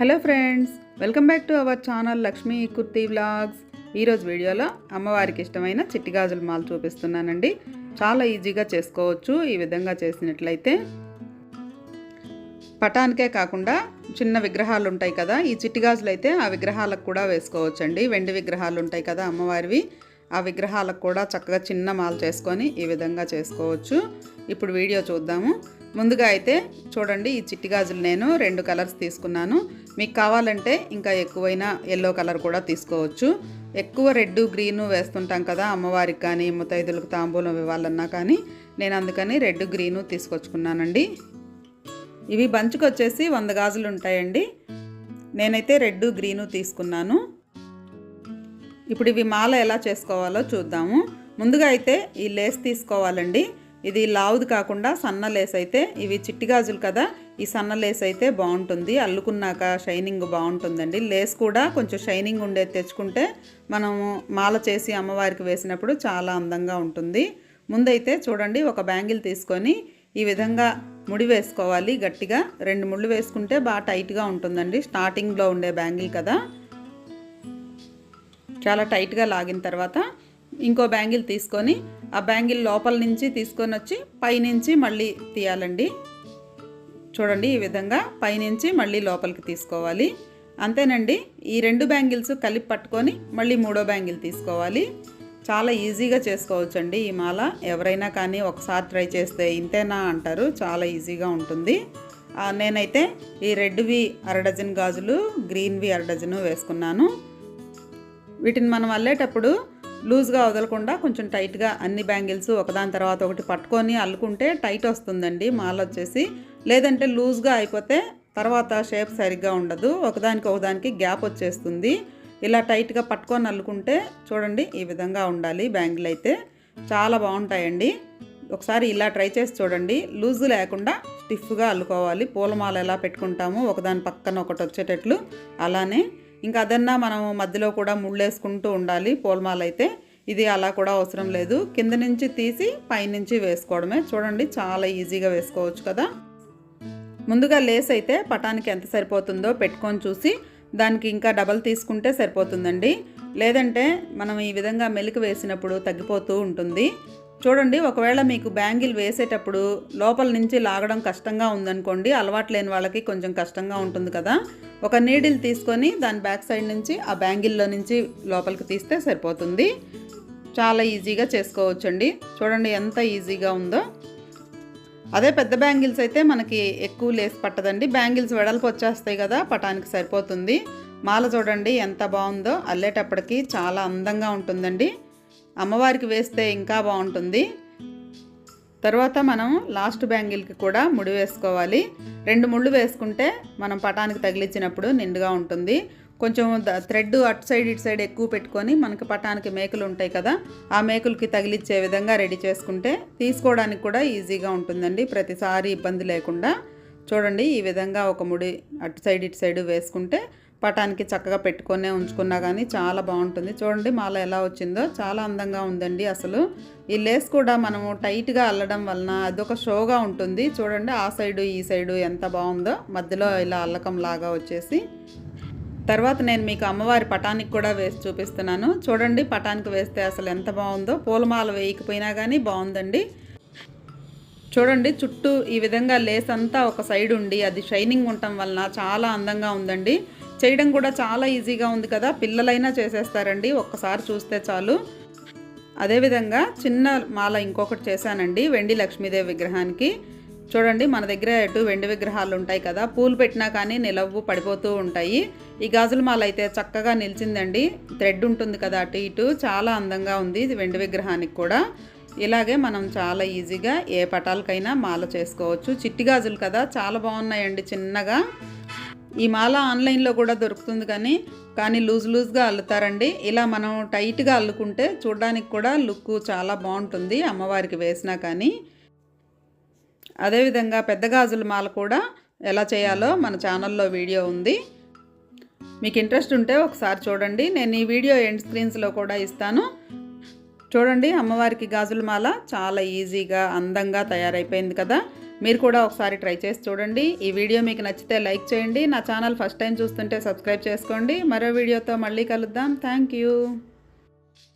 Hello friends welcome back to our channel Lakshmi Kurti vlogs. ఈరోజు వీడియోలో అమ్మవారికి ఇష్టమైన చిట్టి గాజుల మాల చూపిస్తున్నానండి. చాలా ఈజీగా చేసుకోవచ్చు ఈ విధంగా చేసినట్లయితే. పటానికే కాకుండా చిన్న విగ్రహాలు ఉంటాయి కదా ఈ చిట్టి గాజులు అయితే ఆ విగ్రహాలకు కూడా వేసుకోవచ్చండి. వెండి విగ్రహాలు ఉంటాయి కదా అమ్మవారివి. ఆ విగ్రహాలకు కూడా చక్కగా చిన్న మాల చేసుకొని ఈ విధంగా చేసుకోవచ్చు. ఇప్పుడు వీడియో చూద్దాము. ముందుగా అయితే చూడండి ఈ చిట్టి గాజులు నేను రెండు కలర్స్ తీసుకున్నాను. మీకు కావాలంటే ఇంకా ఎక్కువైనా ఎల్లో కలర్ కూడా తీసుకోవచ్చు. ఎక్కువ రెడ్ గ్రీన్ వేస్తుంటాం కదా అమ్మవారికి కానీ ముత్తైదులకు తాంబూలం ఇవ్వాలన్నా కానీ నేను అందుకని రెడ్ గ్రీను తీసుకొచ్చుకున్నానండి. ఇవి బంచుకు వచ్చేసి వంద గాజులు ఉంటాయండి. నేనైతే రెడ్ గ్రీను తీసుకున్నాను. ఇప్పుడు ఇవి మాల ఎలా చేసుకోవాలో చూద్దాము. ముందుగా అయితే ఈ లేస్ తీసుకోవాలండి. ఇది లావుది కాకుండా సన్న లేస్ అయితే ఇవి చిట్టి గాజులు కదా ఈ సన్న లేస్ అయితే బాగుంటుంది. అల్లుకున్నాక షైనింగ్ బాగుంటుందండి. లేస్ కూడా కొంచెం షైనింగ్ ఉండేది తెచ్చుకుంటే మనము మాల చేసి అమ్మవారికి వేసినప్పుడు చాలా అందంగా ఉంటుంది. ముందైతే చూడండి ఒక బ్యాంగిల్ తీసుకొని ఈ విధంగా ముడి వేసుకోవాలి గట్టిగా. రెండు ముళ్ళు వేసుకుంటే బాగా టైట్గా ఉంటుందండి. స్టార్టింగ్లో ఉండే బ్యాంగిల్ కదా. చాలా టైట్గా లాగిన తర్వాత ఇంకో బ్యాంగిల్ తీసుకొని ఆ బ్యాంగిల్ లోపల నుంచి తీసుకొని వచ్చి పైనుంచి మళ్ళీ తీయాలండి. చూడండి ఈ విధంగా పైనుంచి మళ్ళీ లోపలికి తీసుకోవాలి. అంతేనండి ఈ రెండు బ్యాంగిల్స్ కలిపి పట్టుకొని మళ్ళీ మూడో బ్యాంగిల్ తీసుకోవాలి. చాలా ఈజీగా చేసుకోవచ్చండి ఈ మాల. ఎవరైనా కానీ ఒకసారి ట్రై చేస్తే ఇంతేనా అంటారు. చాలా ఈజీగా ఉంటుంది. నేనైతే ఈ రెడ్వి అర డజన్ గాజులు గ్రీన్వి అర డజను వేసుకున్నాను. వీటిని మనం అల్లేటప్పుడు లూజ్గా వదలకుండా కొంచెం టైట్గా అన్ని బ్యాంగిల్స్ ఒకదాని తర్వాత ఒకటి పట్టుకొని అల్లుకుంటే టైట్ వస్తుందండి మాల వచ్చేసి లేదంటే లూజ్గా అయిపోతే తర్వాత షేప్ సరిగ్గా ఉండదు ఒకదానికి ఒకదానికి గ్యాప్ వచ్చేస్తుంది. ఇలా టైట్గా పట్టుకొని అల్లుకుంటే చూడండి ఈ విధంగా ఉండాలి బ్యాంగిల్ అయితే చాలా బాగుంటాయండి. ఒకసారి ఇలా ట్రై చేసి చూడండి. లూజ్ లేకుండా స్టిఫ్గా అల్లుకోవాలి. పూలమాల ఎలా పెట్టుకుంటామో ఒకదాని పక్కన ఒకటి వచ్చేటట్లు అలానే ఇంకా అదన్నా మనం మధ్యలో కూడా ముళ్ళేసుకుంటూ ఉండాలి పూలమాల అయితే. ఇది అలా కూడా అవసరం లేదు. కింద నుంచి తీసి పైనుంచి వేసుకోవడమే. చూడండి చాలా ఈజీగా వేసుకోవచ్చు కదా. ముందుగా లేస్ అయితే పటానికి ఎంత సరిపోతుందో పెట్టుకొని చూసి దానికి ఇంకా డబల్ తీసుకుంటే సరిపోతుందండి. లేదంటే మనం ఈ విధంగా మెలికి వేసినప్పుడు తగ్గిపోతూ ఉంటుంది. చూడండి ఒకవేళ మీకు బ్యాంగిల్ వేసేటప్పుడు లోపల నుంచి లాగడం కష్టంగా ఉందనుకోండి అలవాటు లేని వాళ్ళకి కొంచెం కష్టంగా ఉంటుంది కదా. ఒక నీడిల్ తీసుకొని దాని బ్యాక్ సైడ్ నుంచి ఆ బ్యాంగిల్లో నుంచి లోపలికి తీస్తే సరిపోతుంది. చాలా ఈజీగా చేసుకోవచ్చండి. చూడండి ఎంత ఈజీగా ఉందో. అదే పెద్ద బ్యాంగిల్స్ అయితే మనకి ఎక్కువ లేస్ పట్టదండి. బ్యాంగిల్స్ వెడల్పు వచ్చేస్తాయి కదా పటానికి సరిపోతుంది. మాల చూడండి ఎంత బాగుందో. అల్లేటప్పటికి చాలా అందంగా ఉంటుందండి. అమ్మవారికి వేస్తే ఇంకా బాగుంటుంది. తర్వాత మనం లాస్ట్ బ్యాంగిల్కి కూడా ముడి వేసుకోవాలి. రెండు ముళ్ళు వేసుకుంటే మనం పటానికి తగిలించినప్పుడు నిండుగా ఉంటుంది. కొంచెం థ్రెడ్ అటు సైడ్ ఇటు సైడ్ ఎక్కువ పెట్టుకొని మనకి పటానికి మేకులు ఉంటాయి కదా ఆ మేకులకి తగిలిచ్చే విధంగా రెడీ చేసుకుంటే తీసుకోవడానికి కూడా ఈజీగా ఉంటుందండి. ప్రతిసారి ఇబ్బంది లేకుండా చూడండి ఈ విధంగా ఒక ముడి అటు సైడ్ ఇటు సైడ్ వేసుకుంటే పటానికి చక్కగా పెట్టుకొనే ఉంచుకున్నా కానీ చాలా బాగుంటుంది. చూడండి మాల ఎలా వచ్చిందో చాలా అందంగా ఉందండి అసలు. ఈ లేస్ కూడా మనము టైట్గా అల్లడం వలన అదొక షోగా ఉంటుంది. చూడండి ఆ సైడు ఈ సైడు ఎంత బాగుందో మధ్యలో ఇలా అల్లకం లాగా వచ్చేసి. తర్వాత నేను మీకు అమ్మవారి పటానికి కూడా వేసి చూపిస్తున్నాను. చూడండి పటానికి వేస్తే అసలు ఎంత బాగుందో. పూలమాల వేయకపోయినా కానీ బాగుందండి. చూడండి చుట్టూ ఈ విధంగా లేస్ అంతా ఒక సైడ్ ఉండి అది షైనింగ్ ఉండటం వలన చాలా అందంగా ఉందండి. చేయడం కూడా చాలా ఈజీగా ఉంది కదా పిల్లలైనా చేసేస్తారండి ఒక్కసారి చూస్తే చాలు. అదేవిధంగా చిన్న మాల ఇంకొకటి చేశానండి వెండి లక్ష్మీదేవి విగ్రహానికి. చూడండి మన దగ్గర ఎటు వెండి విగ్రహాలు ఉంటాయి కదా పూలు పెట్టినా కానీ నిలవు పడిపోతూ ఉంటాయి. ఈ గాజుల మాల అయితే చక్కగా నిలిచిందండి థ్రెడ్ ఉంటుంది కదా అటు ఇటు చాలా అందంగా ఉంది వెండి విగ్రహానికి కూడా. ఇలాగే మనం చాలా ఈజీగా ఏ పటాలకైనా మాల చేసుకోవచ్చు. చిట్టి గాజులు కదా చాలా బాగున్నాయండి చిన్నగా. ఈ మాల ఆన్లైన్లో కూడా దొరుకుతుంది కానీ కానీ లూజ్ లూజ్గా అల్లుతారండి. ఇలా మనం టైట్గా అల్లుకుంటే చూడడానికి కూడా లుక్ చాలా బాగుంటుంది అమ్మవారికి వేసినా కానీ. అదేవిధంగా పెద్ద గాజుల మాల కూడా ఎలా చేయాలో మన ఛానల్లో వీడియో ఉంది. మీకు ఇంట్రెస్ట్ ఉంటే ఒకసారి చూడండి. నేను ఈ వీడియో ఎండ్ స్క్రీన్స్లో కూడా ఇస్తాను. చూడండి అమ్మవారికి గాజుల మాల చాలా ఈజీగా అందంగా తయారైపోయింది కదా. మీరు కూడా ఒకసారి ట్రై చేసి చూడండి. ఈ వీడియో మీకు నచ్చితే లైక్ చేయండి. నా ఛానల్ ఫస్ట్ టైం చూస్తుంటే సబ్స్క్రైబ్ చేసుకోండి. మరో వీడియోతో మళ్ళీ కలుద్దాం. Thank you.